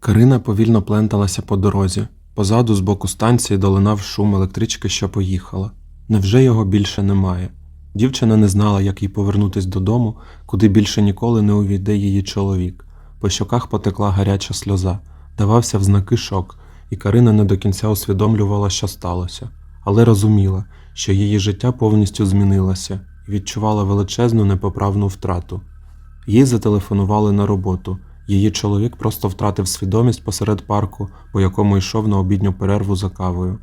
Карина повільно пленталася по дорозі. Позаду з боку станції долинав шум електрички, що поїхала. Невже його більше немає? Дівчина не знала, як їй повернутись додому, куди більше ніколи не увійде її чоловік. По щоках потекла гаряча сльоза, давався в знаки шок, і Карина не до кінця усвідомлювала, що сталося, але розуміла, що її життя повністю змінилося і відчувала величезну непоправну втрату. Їй зателефонували на роботу. Її чоловік просто втратив свідомість посеред парку, по якому йшов на обідню перерву за кавою.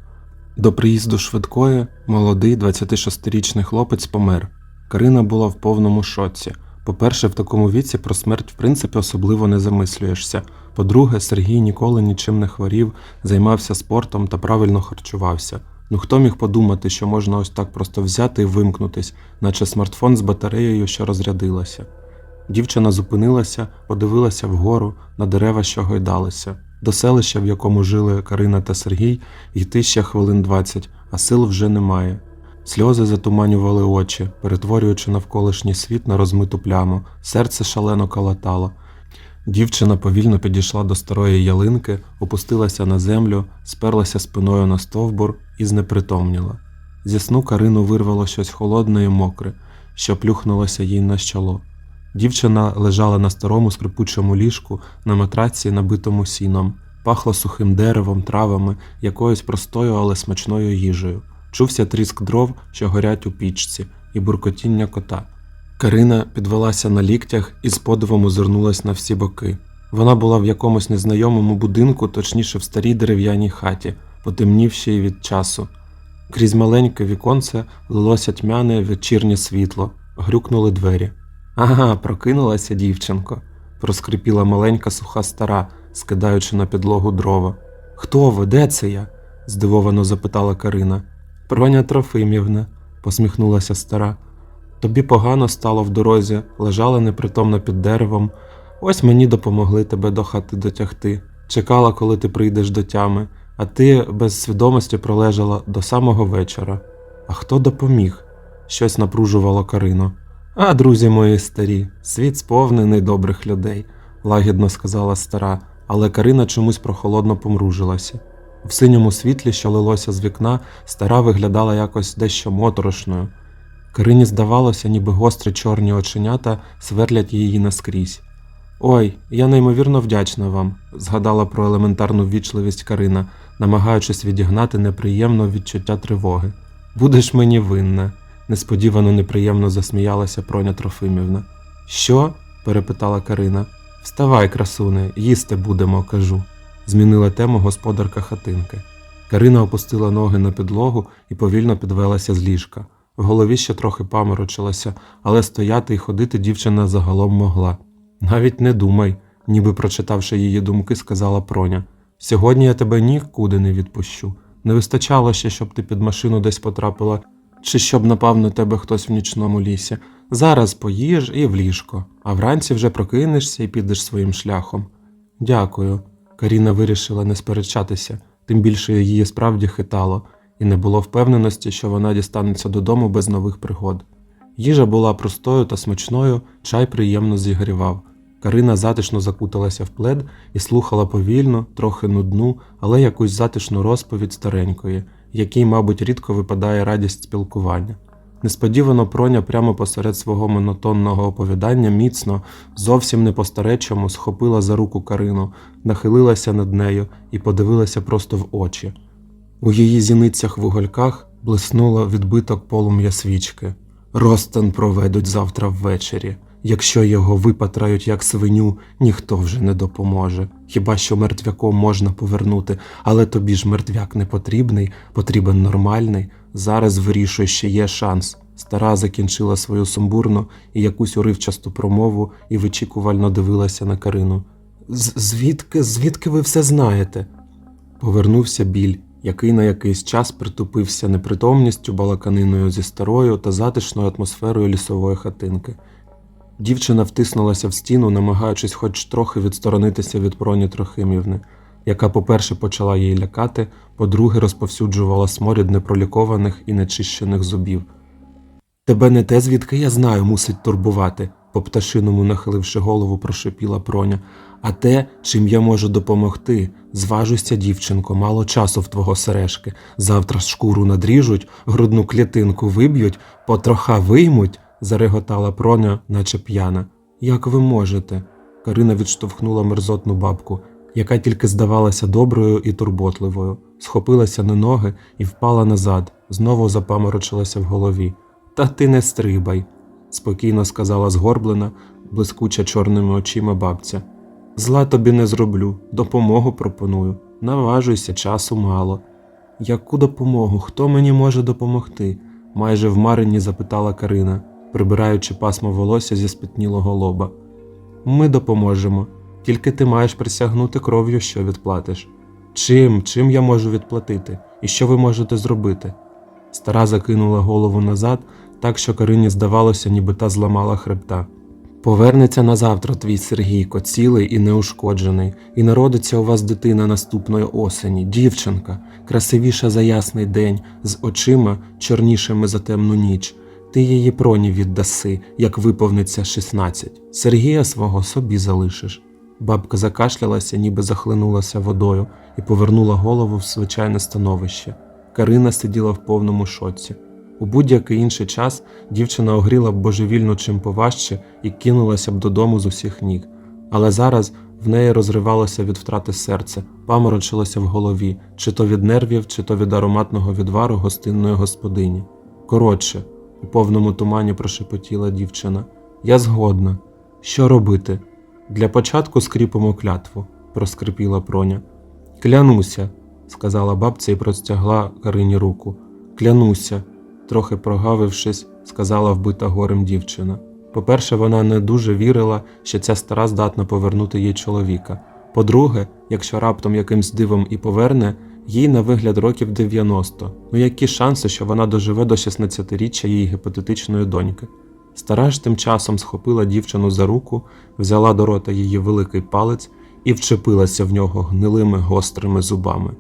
До приїзду швидкої молодий 26-річний хлопець помер. Карина була в повному шоці. По-перше, в такому віці про смерть в принципі особливо не замислюєшся. По-друге, Сергій ніколи нічим не хворів, займався спортом та правильно харчувався. Ну хто міг подумати, що можна ось так просто взяти і вимкнутись, наче смартфон з батареєю, що розрядилася. Дівчина зупинилася, подивилася вгору на дерева, що гойдалися. До селища, в якому жили Карина та Сергій, йти ще хвилин 20, а сил вже немає. Сльози затуманювали очі, перетворюючи навколишній світ на розмиту пляму, серце шалено калатало. Дівчина повільно підійшла до старої ялинки, опустилася на землю, сперлася спиною на стовбур і знепритомніла. Зі сну Карину вирвало щось холодне і мокре, що плюхнулося їй на чоло. Дівчина лежала на старому скрипучому ліжку на матраці, набитому сіном, пахло сухим деревом, травами, якоюсь простою, але смачною їжею. Чувся тріск дров, що горять у пічці, і буркотіння кота. Карина підвелася на ліктях і з подивом озирнулась на всі боки. Вона була в якомусь незнайомому будинку, точніше в старій дерев'яній хаті, потемнівшій від часу. Крізь маленьке віконце лилося тьмяне вечірнє світло, грюкнули двері. Ага, прокинулася дівчинко, проскрипіла маленька суха стара, скидаючи на підлогу дрова. Хто ви? Де це я? здивовано запитала Карина. Проня Трофимівна, посміхнулася стара. Тобі погано стало в дорозі, лежала непритомно під деревом. Ось мені допомогли тебе до хати дотягти. Чекала, коли ти прийдеш до тями, а ти без свідомості пролежала до самого вечора. А хто допоміг? Щось напружувало Карину. А, друзі мої старі, світ сповнений добрих людей, лагідно сказала стара, але Карина чомусь прохолодно помружилася. В синьому світлі, що лилося з вікна, стара виглядала якось дещо моторошною. Карині здавалося, ніби гострі чорні оченята сверлять її наскрізь. Ой, я неймовірно вдячна вам, згадала про елементарну ввічливість Карина, намагаючись відігнати неприємне відчуття тривоги. Будеш мені винна, несподівано неприємно засміялася Проня Трофимівна. Що? перепитала Карина. Вставай, красуне, їсти будемо, кажу, змінила тему господарка хатинки. Карина опустила ноги на підлогу і повільно підвелася з ліжка. В голові ще трохи паморочилася, але стояти і ходити дівчина загалом могла. Навіть не думай, ніби прочитавши її думки, сказала Проня. Сьогодні я тебе нікуди не відпущу. Не вистачало ще, щоб ти під машину десь потрапила, чи щоб напав на тебе хтось в нічному лісі. Зараз поїж і в ліжко, а вранці вже прокинешся і підеш своїм шляхом. Дякую. Каріна вирішила не сперечатися, тим більше її справді хитало, і не було впевненості, що вона дістанеться додому без нових пригод. Їжа була простою та смачною, чай приємно зігрівав. Карина затишно закуталася в плед і слухала повільно, трохи нудну, але якусь затишну розповідь старенької, якій, мабуть, рідко випадає радість спілкування. Несподівано проня прямо посеред свого монотонного оповідання міцно, зовсім не по-старечому, схопила за руку Карину, нахилилася над нею і подивилася просто в очі. У її зіницях вугольках блиснуло відбиток полум'я свічки. Ростан проведуть завтра ввечері. Якщо його випатрають як свиню, ніхто вже не допоможе. Хіба що мертвяком можна повернути, але тобі ж мертвяк не потрібний, потрібен нормальний. Зараз вирішує, ще є шанс. Стара закінчила свою сумбурну і якусь уривчасту промову і вичікувально дивилася на Карину. «З- Звідки, звідки ви все знаєте? Повернувся біль, який на якийсь час притупився непритомністю, балаканиною зі старою та затишною атмосферою лісової хатинки. Дівчина втиснулася в стіну, намагаючись хоч трохи відсторонитися від Проні Трохимівни, яка, по-перше, почала її лякати, по-друге, розповсюджувала сморід непролікованих і нечищених зубів. Тебе не те, звідки я знаю, мусить турбувати, по пташиному нахиливши голову, прошепіла проня. А те, чим я можу допомогти, зважуйся, дівчинко, мало часу в твого сережки. Завтра шкуру надріжуть, грудну клітинку виб'ють, потроха виймуть, зареготала проня, наче п'яна. Як ви можете? Карина відштовхнула мерзотну бабку, яка тільки здавалася доброю і турботливою, схопилася на ноги і впала назад, знову запаморочилася в голові. Та ти не стрибай, спокійно сказала згорблена, блискуча чорними очима бабця. Зла тобі не зроблю, допомогу пропоную. Наважуйся, часу мало. Яку допомогу? Хто мені може допомогти? майже в марині запитала Карина, прибираючи пасмо волосся зі спітнілого лоба. Ми допоможемо, тільки ти маєш присягнути кров'ю, що відплатиш. Чим, чим я можу відплатити? І що ви можете зробити? Стара закинула голову назад, так що Карині здавалося, ніби та зламала хребта. Повернеться на завтра твій Сергійко, цілий і неушкоджений, і народиться у вас дитина наступної осені, дівчинка, красивіша за ясний день, з очима чорнішими за темну ніч. Ти її проні віддаси, як виповниться 16. Сергія свого собі залишиш. Бабка закашлялася, ніби захлинулася водою, і повернула голову в звичайне становище. Карина сиділа в повному шоці. У будь-який інший час дівчина огріла б божевільно чим поважче і кинулася б додому з усіх ніг. Але зараз в неї розривалося від втрати серце, паморочилося в голові, чи то від нервів, чи то від ароматного відвару гостинної господині. Коротше, у повному тумані прошепотіла дівчина. Я згодна. Що робити? Для початку скріпимо клятву, проскрипіла проня. Клянуся, сказала бабця і простягла Карині руку. Клянуся, трохи прогавившись, сказала вбита горем дівчина. По-перше, вона не дуже вірила, що ця стара здатна повернути їй чоловіка. По-друге, якщо раптом якимсь дивом і поверне, їй на вигляд років 90. Ну які шанси, що вона доживе до 16-річчя її гіпотетичної доньки? Стара ж тим часом схопила дівчину за руку, взяла до рота її великий палець і вчепилася в нього гнилими гострими зубами.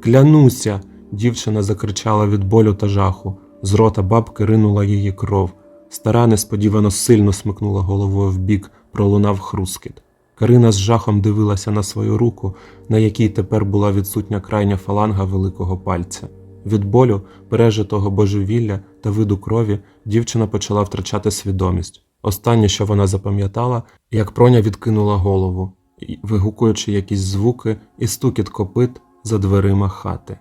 Клянуся! дівчина закричала від болю та жаху. З рота бабки ринула її кров. Стара несподівано сильно смикнула головою вбік, пролунав хрускіт. Карина з жахом дивилася на свою руку, на якій тепер була відсутня крайня фаланга великого пальця. Від болю, пережитого божевілля та виду крові, дівчина почала втрачати свідомість. Останнє, що вона запам'ятала, як проня відкинула голову, вигукуючи якісь звуки і стукіт копит за дверима хати.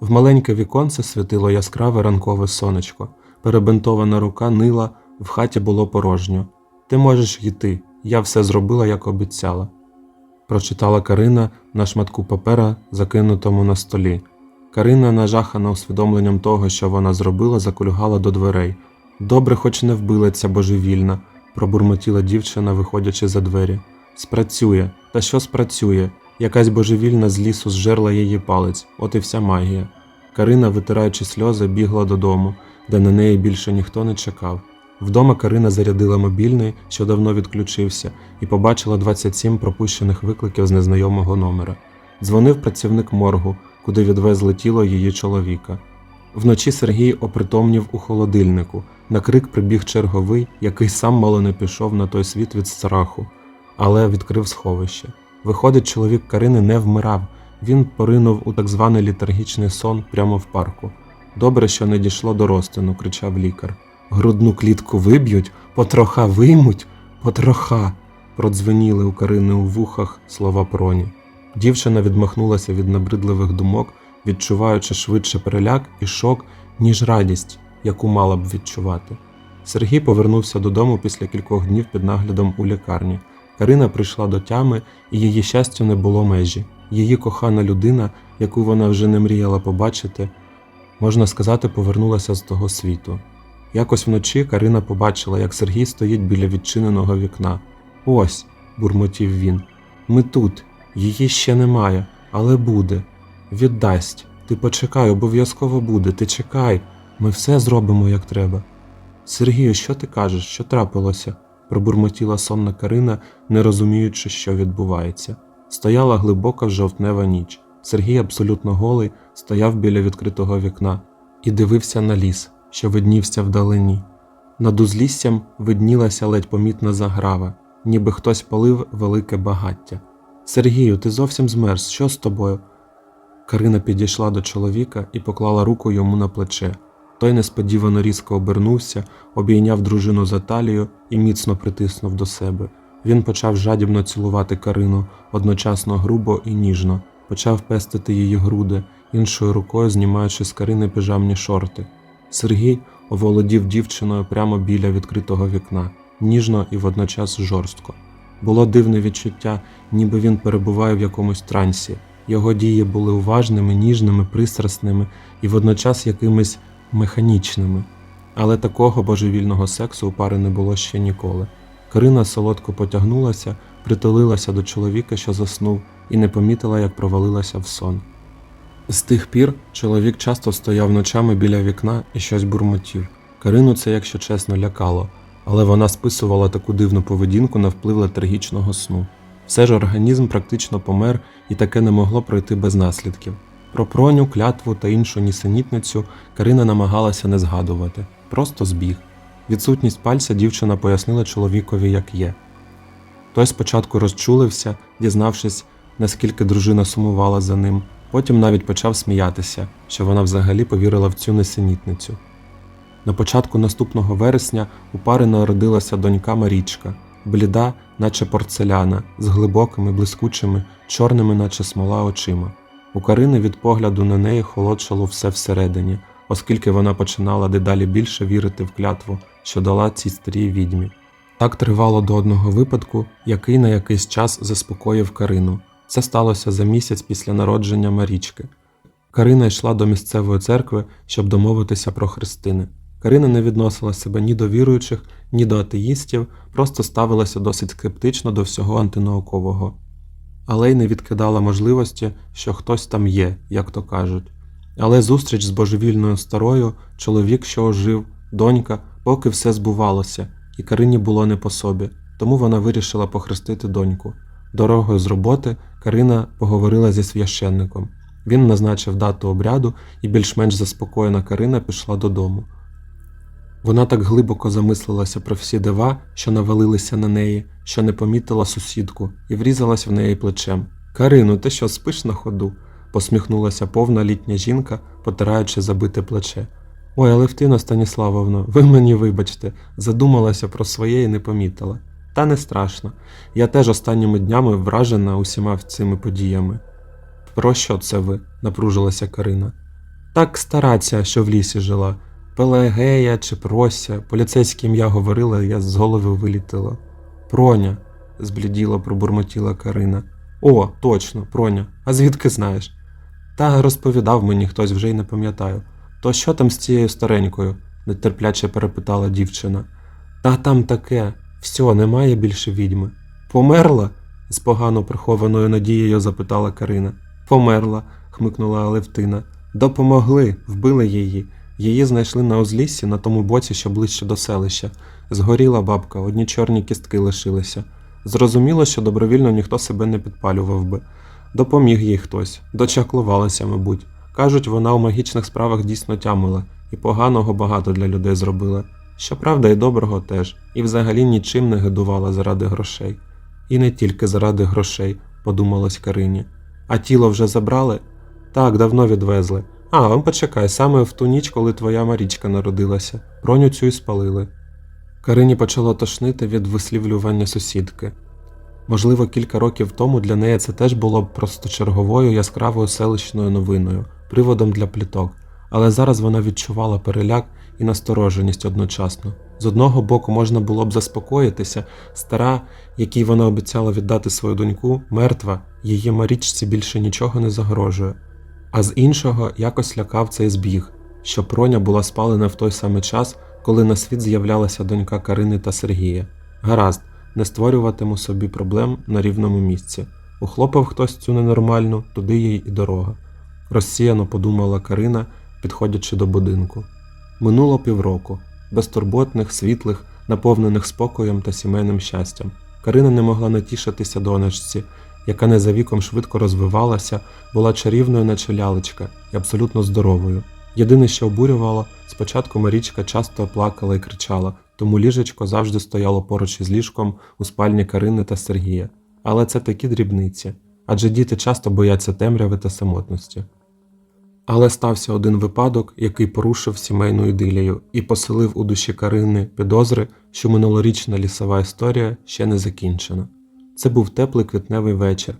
В маленьке віконце світило яскраве ранкове сонечко. Перебинтована рука нила, в хаті було порожньо. Ти можеш йти, я все зробила, як обіцяла. Прочитала Карина на шматку папера, закинутому на столі. Карина, нажахана усвідомленням того, що вона зробила, закульгала до дверей. Добре, хоч не вбила ця божевільна, пробурмотіла дівчина, виходячи за двері. Спрацює, та що спрацює? Якась божевільна з лісу зжерла її палець, от і вся магія. Карина, витираючи сльози, бігла додому, де на неї більше ніхто не чекав. Вдома Карина зарядила мобільний, що давно відключився, і побачила 27 пропущених викликів з незнайомого номера. Дзвонив працівник моргу, куди відвезли тіло її чоловіка. Вночі Сергій опритомнів у холодильнику. На крик прибіг черговий, який сам мало не пішов на той світ від страху, але відкрив сховище. Виходить, чоловік Карини не вмирав, він поринув у так званий літаргічний сон прямо в парку. Добре, що не дійшло до розтину, кричав лікар. Грудну клітку виб'ють, потроха виймуть, потроха. Продзвеніли у Карини у вухах слова проні. Дівчина відмахнулася від набридливих думок, відчуваючи швидше переляк і шок, ніж радість, яку мала б відчувати. Сергій повернувся додому після кількох днів під наглядом у лікарні. Карина прийшла до тями, і її щастю не було межі. Її кохана людина, яку вона вже не мріяла побачити, можна сказати, повернулася з того світу. Якось вночі Карина побачила, як Сергій стоїть біля відчиненого вікна. Ось, бурмотів він. Ми тут, її ще немає, але буде. Віддасть. Ти почекай, обов'язково буде. Ти чекай, ми все зробимо як треба. Сергію, що ти кажеш, що трапилося? пробурмотіла сонна Карина, не розуміючи, що відбувається. Стояла глибока жовтнева ніч. Сергій, абсолютно голий, стояв біля відкритого вікна і дивився на ліс, що виднівся вдалині. Над узліссям виднілася ледь помітна заграва, ніби хтось палив велике багаття. Сергію, ти зовсім змерз, що з тобою? Карина підійшла до чоловіка і поклала руку йому на плече. Той несподівано різко обернувся, обійняв дружину за талію і міцно притиснув до себе. Він почав жадібно цілувати Карину, одночасно грубо і ніжно, почав пестити її груди, іншою рукою знімаючи з Карини пижамні шорти. Сергій оволодів дівчиною прямо біля відкритого вікна, ніжно і водночас жорстко. Було дивне відчуття, ніби він перебуває в якомусь трансі. Його дії були уважними, ніжними, пристрасними і водночас якимись механічними. Але такого божевільного сексу у пари не було ще ніколи. Карина солодко потягнулася, притулилася до чоловіка, що заснув, і не помітила, як провалилася в сон. З тих пір чоловік часто стояв ночами біля вікна і щось бурмотів. Карину це, якщо чесно, лякало, але вона списувала таку дивну поведінку на вплив летаргічного сну. Все ж організм практично помер і таке не могло пройти без наслідків. Про проню, клятву та іншу нісенітницю Карина намагалася не згадувати, просто збіг. Відсутність пальця дівчина пояснила чоловікові, як є. Той спочатку розчулився, дізнавшись, наскільки дружина сумувала за ним, потім навіть почав сміятися, що вона взагалі повірила в цю несенітницю. На початку наступного вересня у пари народилася донька Марічка, бліда, наче порцеляна, з глибокими, блискучими, чорними, наче смола очима. У Карини від погляду на неї холодшало все всередині, оскільки вона починала дедалі більше вірити в клятву, що дала цій старій відьмі. Так тривало до одного випадку, який на якийсь час заспокоїв Карину. Це сталося за місяць після народження Марічки. Карина йшла до місцевої церкви, щоб домовитися про хрестини. Карина не відносила себе ні до віруючих, ні до атеїстів, просто ставилася досить скептично до всього антинаукового. Але й не відкидала можливості, що хтось там є, як то кажуть. Але зустріч з божевільною старою, чоловік, що ожив, донька, поки все збувалося, і Карині було не по собі, тому вона вирішила похрестити доньку. Дорогою з роботи Карина поговорила зі священником. Він назначив дату обряду, і більш-менш заспокоєна Карина пішла додому. Вона так глибоко замислилася про всі дива, що навалилися на неї, що не помітила сусідку, і врізалась в неї плечем. Карину, ти що спиш на ходу? посміхнулася повна літня жінка, потираючи забите плече. Ой, Алевтина Станіславовна, ви мені вибачте, задумалася про своє і не помітила. Та не страшно. Я теж останніми днями вражена усіма цими подіями. Про що це ви? напружилася Карина. Так старація, що в лісі жила. Пелегея чи прося, поліцейське ім'я говорила, я з голови вилітила. Проня, збліділо пробурмотіла Карина. О, точно, проня. А звідки знаєш? Та розповідав мені хтось вже й не пам'ятаю. То що там з цією старенькою? нетерпляче перепитала дівчина. Та там таке, все, немає більше відьми. Померла? з погано прихованою надією запитала Карина. Померла, хмикнула Алевтина. Допомогли, вбили її. Її знайшли на узліссі на тому боці, що ближче до селища. Згоріла бабка, одні чорні кістки лишилися. Зрозуміло, що добровільно ніхто себе не підпалював би. Допоміг їй хтось, дочаклувалася, мабуть. Кажуть, вона у магічних справах дійсно тямила, і поганого багато для людей зробила. Щоправда, і доброго теж, і взагалі нічим не гидувала заради грошей. І не тільки заради грошей, подумалось Карині. А тіло вже забрали? Так, давно відвезли. А, он почекай, саме в ту ніч, коли твоя Марічка народилася. Броню цю і спалили. Карині почало тошнити від вислівлювання сусідки. Можливо, кілька років тому для неї це теж було б просто черговою яскравою селищною новиною, приводом для пліток, але зараз вона відчувала переляк і настороженість одночасно. З одного боку, можна було б заспокоїтися, стара, якій вона обіцяла віддати свою доньку, мертва, її Марічці більше нічого не загрожує. А з іншого якось лякав цей збіг, що проня була спалена в той самий час, коли на світ з'являлася донька Карини та Сергія. Гаразд, не створюватиму собі проблем на рівному місці. Ухлопав хтось цю ненормальну, туди їй і дорога. Розсіяно подумала Карина, підходячи до будинку. Минуло півроку, безтурботних, світлих, наповнених спокоєм та сімейним щастям. Карина не могла натішитися донечці, яка не за віком швидко розвивалася, була чарівною наче лялечка і абсолютно здоровою. Єдине, що обурювало, спочатку Марічка часто плакала і кричала тому ліжечко завжди стояло поруч із ліжком у спальні Карини та Сергія. Але це такі дрібниці, адже діти часто бояться темряви та самотності. Але стався один випадок, який порушив сімейну ідилію і поселив у душі Карини підозри, що минулорічна лісова історія ще не закінчена. Це був теплий квітневий вечір.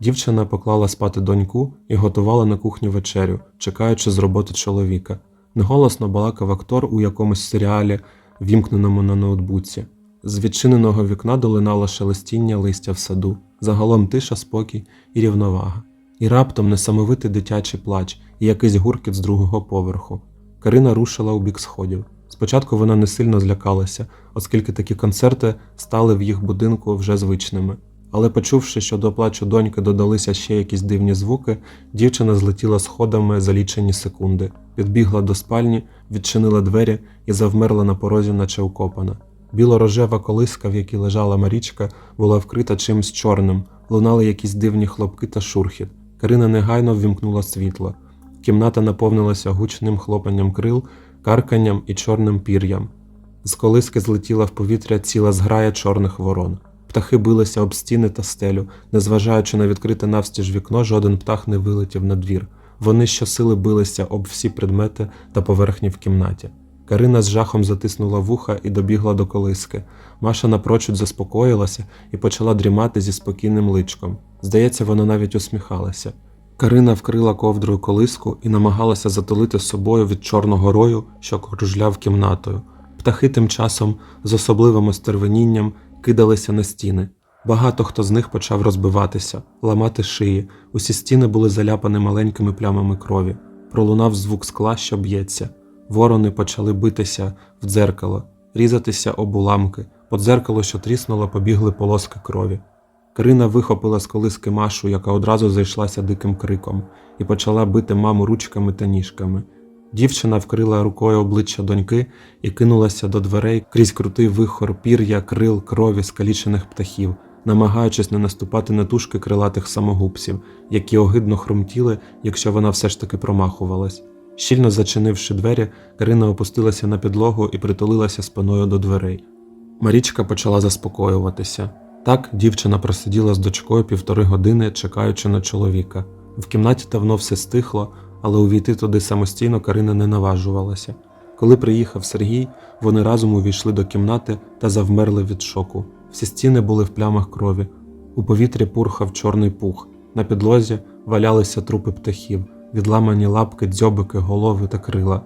Дівчина поклала спати доньку і готувала на кухні вечерю, чекаючи з роботи чоловіка. Неголосно балакав актор у якомусь серіалі, вімкненому на ноутбуці. З відчиненого вікна долинало шелестіння листя в саду, загалом тиша, спокій і рівновага. І раптом несамовитий дитячий плач і якийсь гуркіт з другого поверху. Карина рушила у бік сходів. Спочатку вона не сильно злякалася, оскільки такі концерти стали в їх будинку вже звичними. Але почувши, що до плачу доньки додалися ще якісь дивні звуки, дівчина злетіла сходами за лічені секунди, підбігла до спальні, відчинила двері і завмерла на порозі, наче укопана. Біло-рожева колиска, в якій лежала Марічка, була вкрита чимсь чорним, лунали якісь дивні хлопки та шурхіт. Карина негайно ввімкнула світло. Кімната наповнилася гучним хлопанням крил, карканням і чорним пір'ям. З колиски злетіла в повітря ціла зграя чорних ворон. Птахи билися об стіни та стелю. Незважаючи на відкрите навстіж вікно, жоден птах не вилетів на двір. Вони щосили билися об всі предмети та поверхні в кімнаті. Карина з жахом затиснула вуха і добігла до колиски. Маша напрочуд заспокоїлася і почала дрімати зі спокійним личком. Здається, вона навіть усміхалася. Карина вкрила ковдрою колиску і намагалася затулити собою від чорного рою, що кружляв кімнатою. Птахи тим часом з особливим остервенінням кидалися на стіни. Багато хто з них почав розбиватися, ламати шиї. Усі стіни були заляпані маленькими плямами крові. Пролунав звук скла, що б'ється. Ворони почали битися в дзеркало, різатися об уламки. По дзеркалу, що тріснуло, побігли полоски крові. Карина вихопила з колиски Машу, яка одразу зайшлася диким криком, і почала бити маму ручками та ніжками. Дівчина вкрила рукою обличчя доньки і кинулася до дверей крізь крутий вихор пір'я, крил, крові скалічених птахів, намагаючись не наступати на тушки крилатих самогубців, які огидно хрумтіли, якщо вона все ж таки промахувалась. Щільно зачинивши двері, Карина опустилася на підлогу і притулилася спиною до дверей. Марічка почала заспокоюватися. Так дівчина просиділа з дочкою півтори години, чекаючи на чоловіка. В кімнаті давно все стихло, але увійти туди самостійно Карина не наважувалася. Коли приїхав Сергій, вони разом увійшли до кімнати та завмерли від шоку. Всі стіни були в плямах крові. У повітрі пурхав чорний пух. На підлозі валялися трупи птахів, відламані лапки, дзьобики, голови та крила.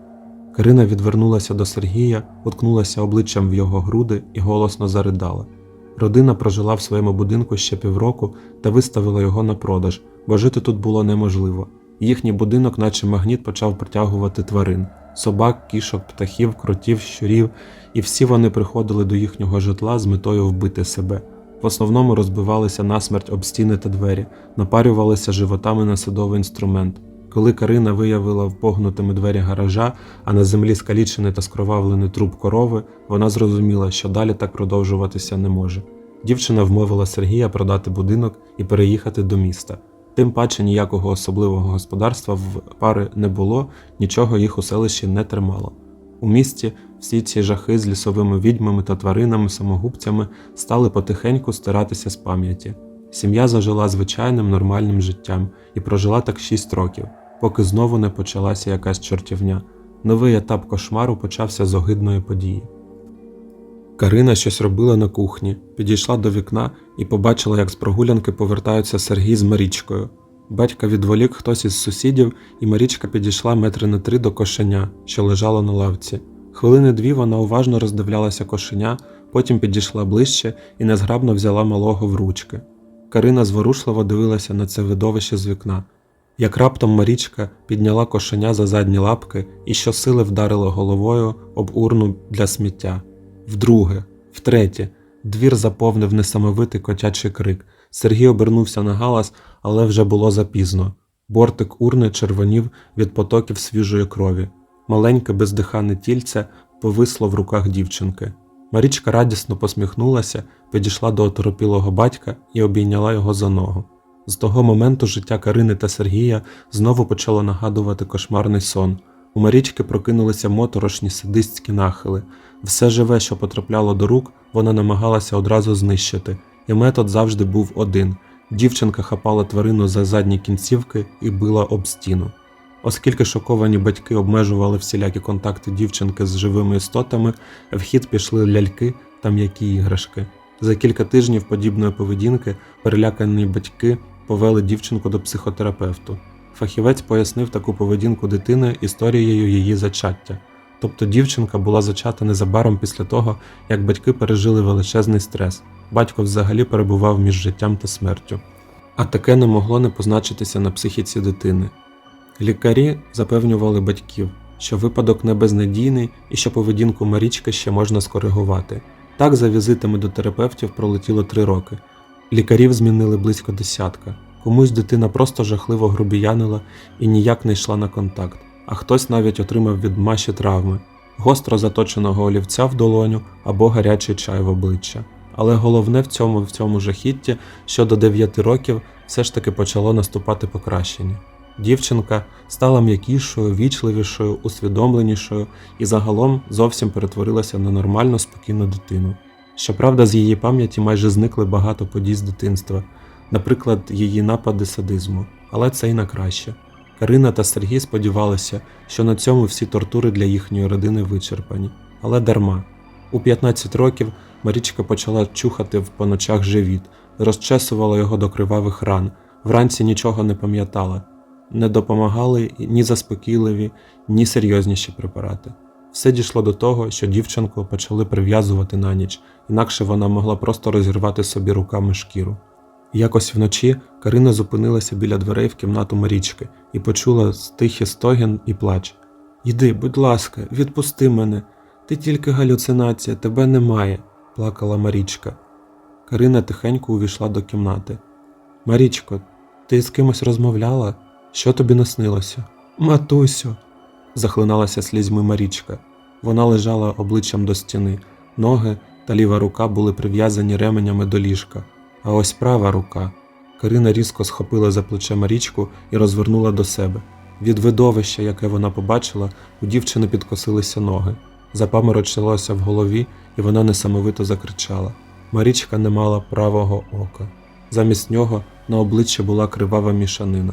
Карина відвернулася до Сергія, уткнулася обличчям в його груди і голосно заридала. Родина прожила в своєму будинку ще півроку та виставила його на продаж, бо жити тут було неможливо. Їхній будинок, наче магніт, почав притягувати тварин собак, кішок, птахів, кротів, щурів, і всі вони приходили до їхнього житла з метою вбити себе. В основному розбивалися насмерть об стіни та двері, напарювалися животами на садовий інструмент. Коли Карина виявила впогнутими двері гаража, а на землі скалічений та скровавлений труп корови, вона зрозуміла, що далі так продовжуватися не може. Дівчина вмовила Сергія продати будинок і переїхати до міста. Тим паче ніякого особливого господарства в пари не було, нічого їх у селищі не тримало. У місті всі ці жахи з лісовими відьмами та тваринами-самогубцями стали потихеньку стиратися з пам'яті. Сім'я зажила звичайним нормальним життям і прожила так 6 років, поки знову не почалася якась чортівня. Новий етап кошмару почався з огидної події. Карина щось робила на кухні, підійшла до вікна і побачила, як з прогулянки повертаються Сергій з Марічкою. Батька відволік хтось із сусідів, і Марічка підійшла метри на три до кошеня, що лежало на лавці. Хвилини дві вона уважно роздивлялася кошеня, потім підійшла ближче і незграбно взяла малого в ручки. Карина зворушливо дивилася на це видовище з вікна. Як раптом Марічка підняла кошеня за задні лапки і щосили вдарила головою об урну для сміття. Вдруге, втретє, двір заповнив несамовитий котячий крик. Сергій обернувся на галас, але вже було запізно. Бортик урни червонів від потоків свіжої крові. Маленьке бездихане тільце повисло в руках дівчинки. Марічка радісно посміхнулася, підійшла до оторопілого батька і обійняла його за ногу. З того моменту життя Карини та Сергія знову почало нагадувати кошмарний сон. У Марічки прокинулися моторошні садистські нахили. Все живе, що потрапляло до рук, вона намагалася одразу знищити, і метод завжди був один. Дівчинка хапала тварину за задні кінцівки і била об стіну. Оскільки шоковані батьки обмежували всілякі контакти дівчинки з живими істотами, в хід пішли ляльки та м'які іграшки. За кілька тижнів подібної поведінки перелякані батьки повели дівчинку до психотерапевту. Фахівець пояснив таку поведінку дитини історією її зачаття. Тобто дівчинка була зачата незабаром після того, як батьки пережили величезний стрес. Батько взагалі перебував між життям та смертю. А таке не могло не позначитися на психіці дитини. Лікарі запевнювали батьків, що випадок не безнадійний і що поведінку Марічки ще можна скоригувати. Так за візитами до терапевтів пролетіло три роки. Лікарів змінили близько десятка. Комусь дитина просто жахливо грубіянила і ніяк не йшла на контакт, а хтось навіть отримав від маші травми, гостро заточеного олівця в долоню або гарячий чай в обличчя. Але головне в цьому в цьому жахітті, що до 9 років все ж таки почало наступати покращення. Дівчинка стала м'якішою, вічливішою, усвідомленішою і загалом зовсім перетворилася на нормальну спокійну дитину. Щоправда, з її пам'яті майже зникли багато подій з дитинства, наприклад, її напади садизму, але це й на краще. Карина та Сергій сподівалися, що на цьому всі тортури для їхньої родини вичерпані, але дарма. У 15 років Марічка почала чухати в по ночах живіт, розчесувала його до кривавих ран, вранці нічого не пам'ятала, не допомагали ні заспокійливі, ні серйозніші препарати. Все дійшло до того, що дівчинку почали прив'язувати на ніч, інакше вона могла просто розірвати собі руками шкіру. Якось вночі Карина зупинилася біля дверей в кімнату Марічки і почула тихий стогін і плач. Йди, будь ласка, відпусти мене. Ти тільки галюцинація, тебе немає, плакала Марічка. Карина тихенько увійшла до кімнати. Марічко, ти з кимось розмовляла? Що тобі наснилося? Матусю, захлиналася слізьми Марічка. Вона лежала обличчям до стіни, ноги та ліва рука були прив'язані ременями до ліжка. А ось права рука. Карина різко схопила за плече Марічку і розвернула до себе. Від видовища, яке вона побачила, у дівчини підкосилися ноги. Запаморочилося в голові, і вона несамовито закричала. Марічка не мала правого ока. Замість нього на обличчі була кривава мішанина.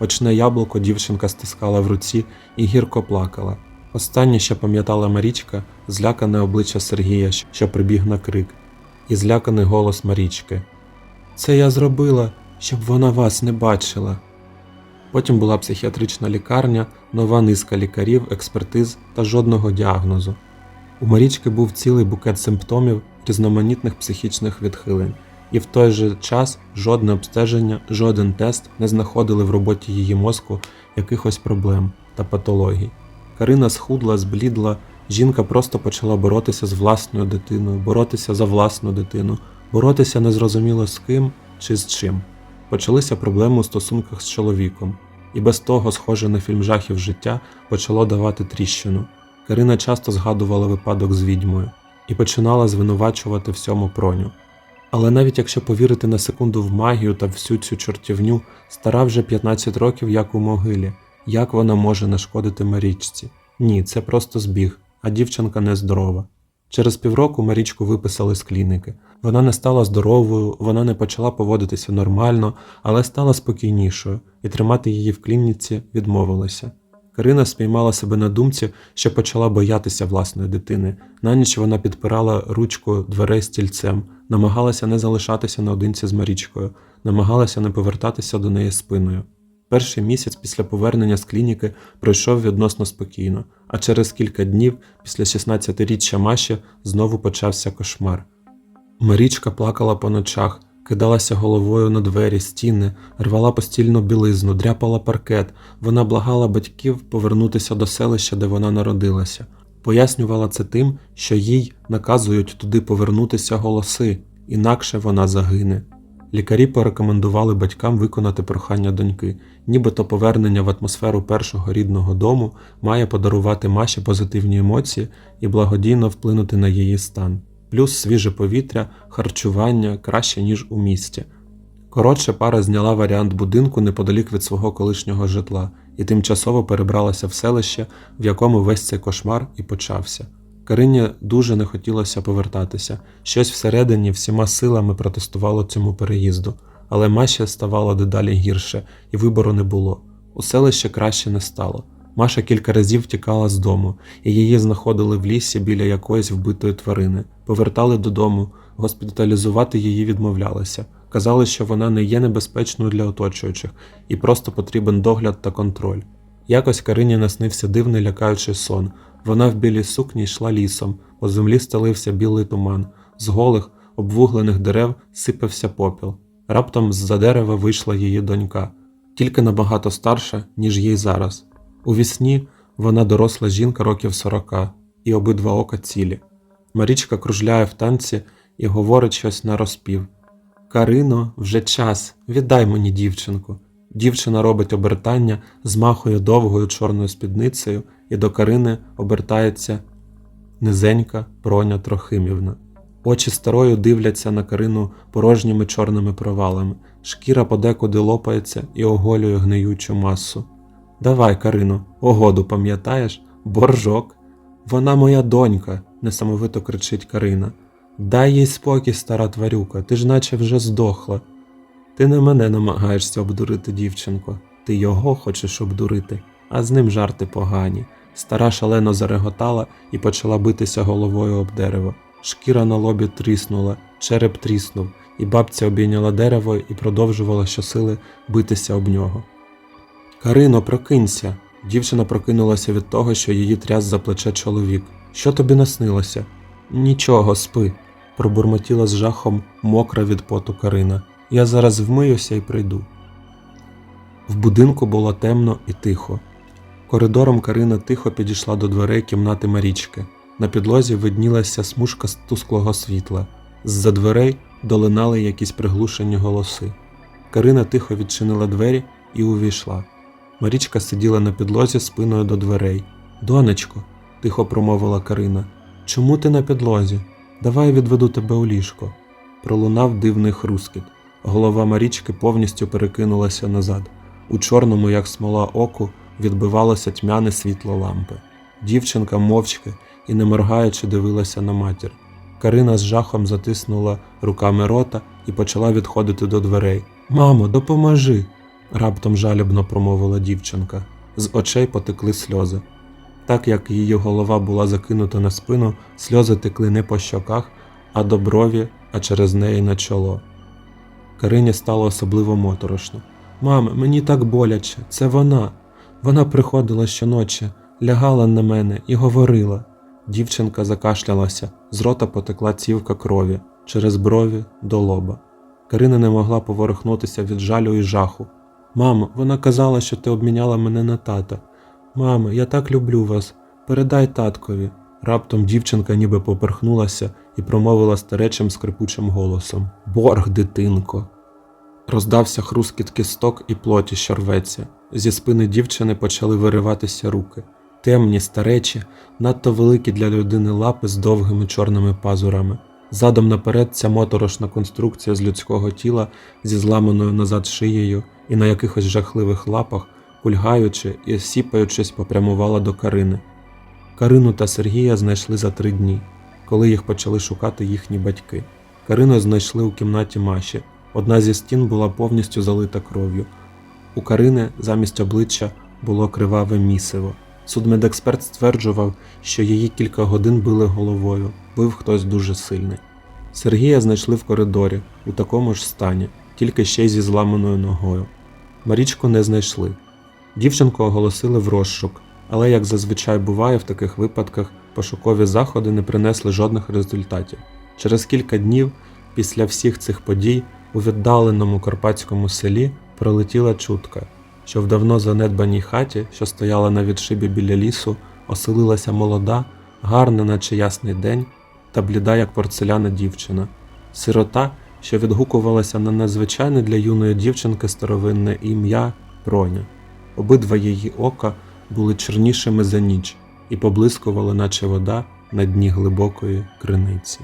Очне яблуко дівчинка стискала в руці і гірко плакала. Останнє, що пам'ятала Марічка, злякане обличчя Сергія, що прибіг на крик, і зляканий голос Марічки. Це я зробила, щоб вона вас не бачила. Потім була психіатрична лікарня, нова низка лікарів, експертиз та жодного діагнозу. У Марічки був цілий букет симптомів різноманітних психічних відхилень, і в той же час жодне обстеження, жоден тест не знаходили в роботі її мозку якихось проблем та патологій. Карина схудла, зблідла, жінка просто почала боротися з власною дитиною, боротися за власну дитину, боротися незрозуміло з ким чи з чим. Почалися проблеми у стосунках з чоловіком, і без того, схоже на фільм жахів життя, почало давати тріщину. Карина часто згадувала випадок з відьмою і починала звинувачувати всьому проню. Але навіть якщо повірити на секунду в магію та всю цю чортівню, стара вже 15 років як у могилі, як вона може нашкодити Марічці? Ні, це просто збіг, а дівчинка нездорова. Через півроку Марічку виписали з клініки. Вона не стала здоровою, вона не почала поводитися нормально, але стала спокійнішою, і тримати її в клініці відмовилися. Карина спіймала себе на думці, що почала боятися власної дитини. На ніч вона підпирала ручку дверей стільцем, намагалася не залишатися наодинці з Марічкою, намагалася не повертатися до неї спиною. Перший місяць після повернення з клініки пройшов відносно спокійно, а через кілька днів, після 16-річчя Маші, знову почався кошмар. Марічка плакала по ночах, кидалася головою на двері, стіни, рвала постільну білизну, дряпала паркет. Вона благала батьків повернутися до селища, де вона народилася. Пояснювала це тим, що їй наказують туди повернутися голоси, інакше вона загине. Лікарі порекомендували батькам виконати прохання доньки, нібито повернення в атмосферу першого рідного дому має подарувати Маші позитивні емоції і благодійно вплинути на її стан, плюс свіже повітря, харчування краще, ніж у місті. Коротше, пара зняла варіант будинку неподалік від свого колишнього житла і тимчасово перебралася в селище, в якому весь цей кошмар і почався. Карині дуже не хотілося повертатися. Щось всередині всіма силами протестувало цьому переїзду, але Маші ставало дедалі гірше, і вибору не було. У селище краще не стало. Маша кілька разів тікала з дому, і її знаходили в лісі біля якоїсь вбитої тварини, повертали додому, госпіталізувати її відмовлялися. Казали, що вона не є небезпечною для оточуючих і просто потрібен догляд та контроль. Якось Карині наснився дивний лякаючий сон. Вона в білій сукні йшла лісом, по землі стелився білий туман, з голих, обвуглених дерев сипався попіл. Раптом з-за дерева вийшла її донька, тільки набагато старша, ніж їй зараз. У вісні вона доросла жінка років сорока, і обидва ока цілі. Марічка кружляє в танці і говорить щось на розпів. Карино, вже час, віддай мені дівчинку. Дівчина робить обертання, змахує довгою чорною спідницею, і до Карини обертається низенька Проня Трохимівна. Очі старою дивляться на Карину порожніми чорними провалами, шкіра подекуди лопається і оголює гниючу масу. Давай, Карино, огоду пам'ятаєш? Боржок. Вона моя донька, несамовито кричить Карина. Дай їй спокій, стара тварюка, ти ж наче вже здохла. Ти не мене намагаєшся обдурити, дівчинко, ти його хочеш обдурити, а з ним жарти погані. Стара шалено зареготала і почала битися головою об дерево. Шкіра на лобі тріснула, череп тріснув, і бабця обійняла дерево і продовжувала щосили битися об нього. Карино, прокинься. Дівчина прокинулася від того, що її тряс за плече чоловік. Що тобі наснилося? Нічого, спи, пробурмотіла з жахом мокра від поту Карина. Я зараз вмиюся і прийду. В будинку було темно і тихо. Коридором Карина тихо підійшла до дверей кімнати Марічки. На підлозі виднілася смужка тусклого світла. З-за дверей долинали якісь приглушені голоси. Карина тихо відчинила двері і увійшла. Марічка сиділа на підлозі спиною до дверей. Донечко, тихо промовила Карина. Чому ти на підлозі? Давай відведу тебе у ліжко. Пролунав дивний хрускіт. Голова Марічки повністю перекинулася назад. У чорному, як смола оку, відбивалося тьмяне світло лампи. Дівчинка мовчки і не моргаючи дивилася на матір. Карина з жахом затиснула руками рота і почала відходити до дверей. Мамо, допоможи! Раптом жалібно промовила дівчинка. З очей потекли сльози. Так як її голова була закинута на спину, сльози текли не по щоках, а до брові, а через неї на чоло. Карині стало особливо моторошно. Мамо, мені так боляче, це вона. Вона приходила щоночі, лягала на мене і говорила. Дівчинка закашлялася, з рота потекла цівка крові через брові до лоба. Карина не могла поворухнутися від жалю і жаху. Мамо, вона казала, що ти обміняла мене на тата. Мамо, я так люблю вас. Передай таткові. Раптом дівчинка ніби поперхнулася і промовила старечим скрипучим голосом Борг, дитинко. Роздався хрускіт кісток і плоті, що рветься. Зі спини дівчини почали вириватися руки. Темні, старечі, надто великі для людини лапи з довгими чорними пазурами. Задом наперед ця моторошна конструкція з людського тіла зі зламаною назад шиєю і на якихось жахливих лапах, кульгаючи і сіпаючись, попрямувала до Карини. Карину та Сергія знайшли за три дні, коли їх почали шукати їхні батьки. Карину знайшли у кімнаті Маші. Одна зі стін була повністю залита кров'ю. У Карини замість обличчя було криваве місиво. Судмедексперт стверджував, що її кілька годин били головою, бив хтось дуже сильний. Сергія знайшли в коридорі, у такому ж стані, тільки ще й зі зламаною ногою. Марічку не знайшли. Дівчинку оголосили в розшук, але, як зазвичай буває в таких випадках, пошукові заходи не принесли жодних результатів. Через кілька днів після всіх цих подій у віддаленому карпатському селі пролетіла чутка, що в давно занедбаній хаті, що стояла на відшибі біля лісу, оселилася молода, гарна, наче ясний день, та бліда, як порцеляна дівчина, сирота, що відгукувалася на незвичайне для юної дівчинки старовинне ім'я Проня. Обидва її ока були чорнішими за ніч і поблискували, наче вода на дні глибокої криниці.